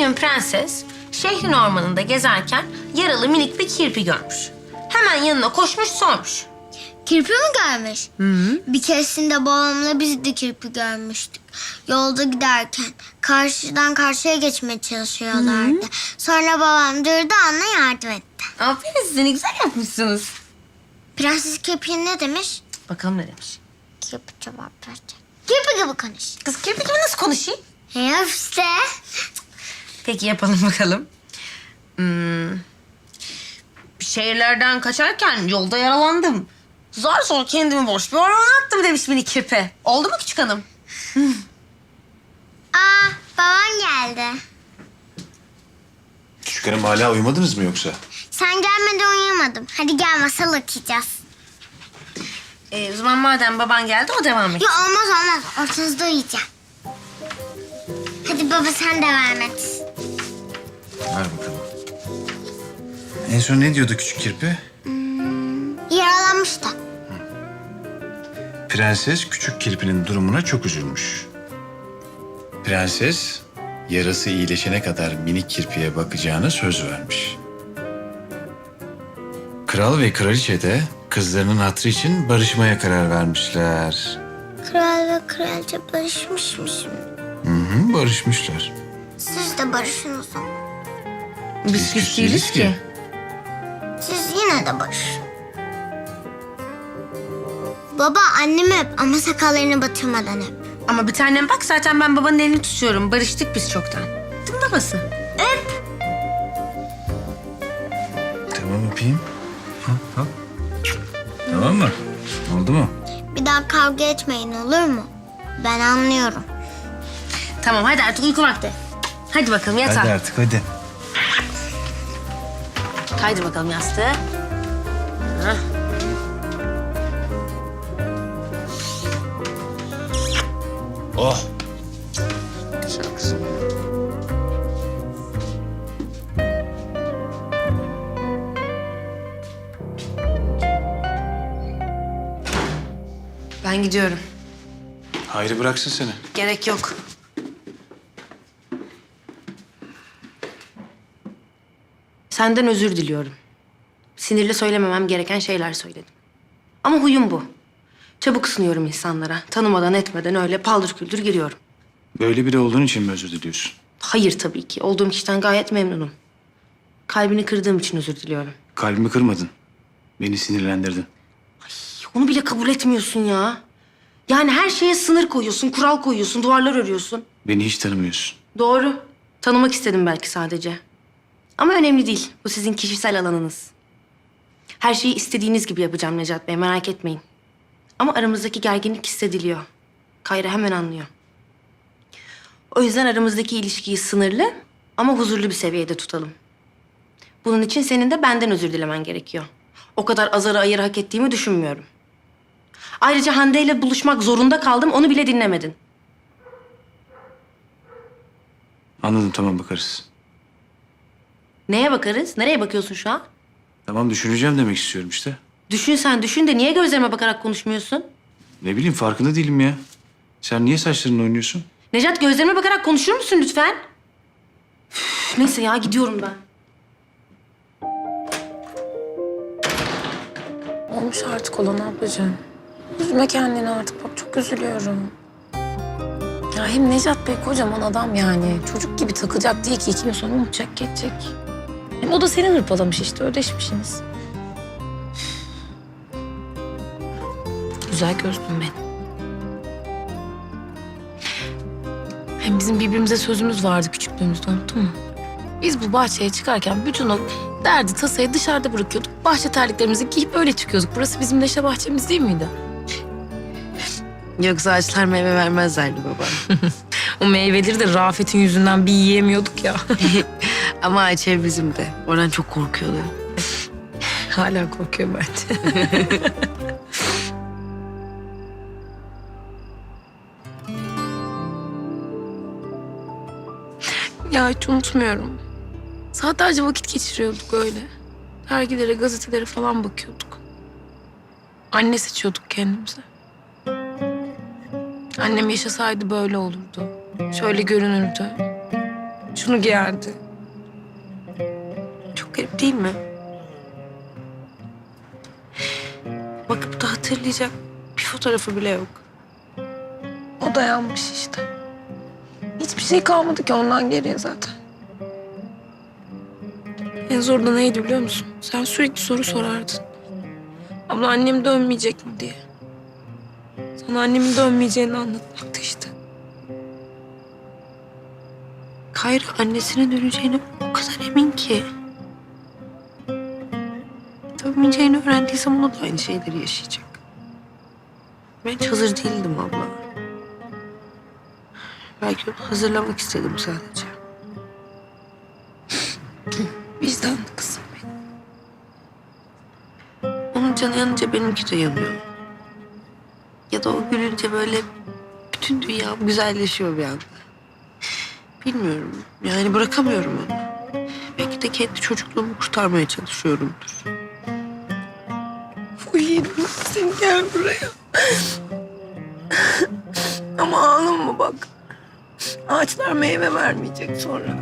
gün prenses şehrin ormanında gezerken yaralı minik bir kirpi görmüş. Hemen yanına koşmuş sormuş. Kirpi mi görmüş? Bir keresinde babamla biz de kirpi görmüştük. Yolda giderken karşıdan karşıya geçmeye çalışıyorlardı. Sonra babam durdu ona yardım etti. Aferin size ne güzel yapmışsınız. Prenses kirpiye ne demiş? Bakalım ne demiş. Kirpi cevap verecek. Kirpi gibi konuş. Kız kirpi gibi nasıl konuşayım? İşte. Peki yapalım bakalım. Hmm. Şehirlerden kaçarken yolda yaralandım. Zor zor kendimi boş bir ormana attım demiş minik kirpi. Oldu mu küçük hanım? Aa babam geldi. Küçük hanım hala uyumadınız mı yoksa? Sen gelmeden uyuyamadım. Hadi gel masal okuyacağız. Ee, o zaman madem baban geldi o devam et. Ya olmaz olmaz. Ortanızda uyuyacağım. Hadi baba sen devam et. Ver bakalım. En son ne diyordu küçük kirpi? Yaralanmış da. Prenses küçük kirpinin durumuna çok üzülmüş. Prenses yarası iyileşene kadar minik kirpiye bakacağına söz vermiş. Kral ve kraliçe de kızlarının hatrı için barışmaya karar vermişler. Kral ve kraliçe barışmış mı şimdi? Hı hı, barışmışlar. Siz de barışın o zaman. Biz küs değiliz ki. Siz yine de barışın. Baba annemi öp ama sakallarını batırmadan öp. Ama bir tanem bak zaten ben babanın elini tutuyorum. Barıştık biz çoktan. Değil mi babası? Öp. Tamam öpeyim. Ha, ha. Tamam mı? Oldu mu? Bir daha kavga etmeyin olur mu? Ben anlıyorum. Tamam hadi artık uyku vakti. Hadi bakalım yatağa. Hadi artık hadi. Kaydır bakalım yastığı. Hah. Oh. Güzel kızım. Ben gidiyorum. Hayri bıraksın seni. Gerek yok. Senden özür diliyorum. Sinirli söylememem gereken şeyler söyledim. Ama huyum bu. Çabuk ısınıyorum insanlara. Tanımadan etmeden öyle paldır küldür giriyorum. Böyle biri olduğun için mi özür diliyorsun? Hayır tabii ki. Olduğum kişiden gayet memnunum. Kalbini kırdığım için özür diliyorum. Kalbimi kırmadın. Beni sinirlendirdin. Onu bile kabul etmiyorsun ya. Yani her şeye sınır koyuyorsun, kural koyuyorsun, duvarlar örüyorsun. Beni hiç tanımıyorsun. Doğru. Tanımak istedim belki sadece. Ama önemli değil. Bu sizin kişisel alanınız. Her şeyi istediğiniz gibi yapacağım Necat Bey, merak etmeyin. Ama aramızdaki gerginlik hissediliyor. Kayra hemen anlıyor. O yüzden aramızdaki ilişkiyi sınırlı ama huzurlu bir seviyede tutalım. Bunun için senin de benden özür dilemen gerekiyor. O kadar azarı ayır hak ettiğimi düşünmüyorum. Ayrıca Hande ile buluşmak zorunda kaldım, onu bile dinlemedin. Anladım tamam bakarız. Neye bakarız? Nereye bakıyorsun şu an? Tamam düşüneceğim demek istiyorum işte. Düşün sen düşün de niye gözlerime bakarak konuşmuyorsun? Ne bileyim farkında değilim ya. Sen niye saçlarınla oynuyorsun? Necat gözlerime bakarak konuşur musun lütfen? Üf, neyse ya gidiyorum ben. Olmuş artık olan ablacığım. Üzme kendini artık bak çok üzülüyorum. Ya hem Necat Bey kocaman adam yani. Çocuk gibi takacak değil ki iki gün sonra unutacak geçecek. Hem o da seni hırpalamış işte ödeşmişsiniz. Güzel gözlüm ben. Hem bizim birbirimize sözümüz vardı küçüklüğümüzde unuttun mu? Biz bu bahçeye çıkarken bütün o derdi tasayı dışarıda bırakıyorduk. Bahçe terliklerimizi giyip öyle çıkıyorduk. Burası bizim neşe bahçemiz değil miydi? Yoksa ağaçlar meyve vermezlerdi baba. O meyveleri de Rafet'in yüzünden bir yiyemiyorduk ya. Ama ev bizim de. Oradan çok korkuyordu. Hala korkuyor bence. ya hiç unutmuyorum. Saatlerce vakit geçiriyorduk öyle. Dergilere, gazetelere falan bakıyorduk. Anne seçiyorduk kendimize. Annem yaşasaydı böyle olurdu. Şöyle görünürdü. Şunu giyerdi. Garip değil mi? Bakıp da hatırlayacak bir fotoğrafı bile yok. O da yanmış işte. Hiçbir şey kalmadı ki ondan geriye zaten. En zor da neydi biliyor musun? Sen sürekli soru sorardın. Abla annem dönmeyecek mi diye. Sana annemin dönmeyeceğini anlatmaktı işte. Kayra annesine döneceğine o kadar emin ki. Dönmeyeceğini öğrendiysem ona da aynı şeyleri yaşayacak. Ben hiç hazır değildim abla. Belki onu hazırlamak istedim sadece. Vicdanlı kızım benim. Onun canı yanınca benimki de yanıyor. Ya da o gülünce böyle bütün dünya güzelleşiyor bir anda. Bilmiyorum. Yani bırakamıyorum onu. Belki de kendi çocukluğumu kurtarmaya çalışıyorumdur. Uyuyayım sen gel buraya. Ama ağlama bak. Ağaçlar meyve vermeyecek sonra.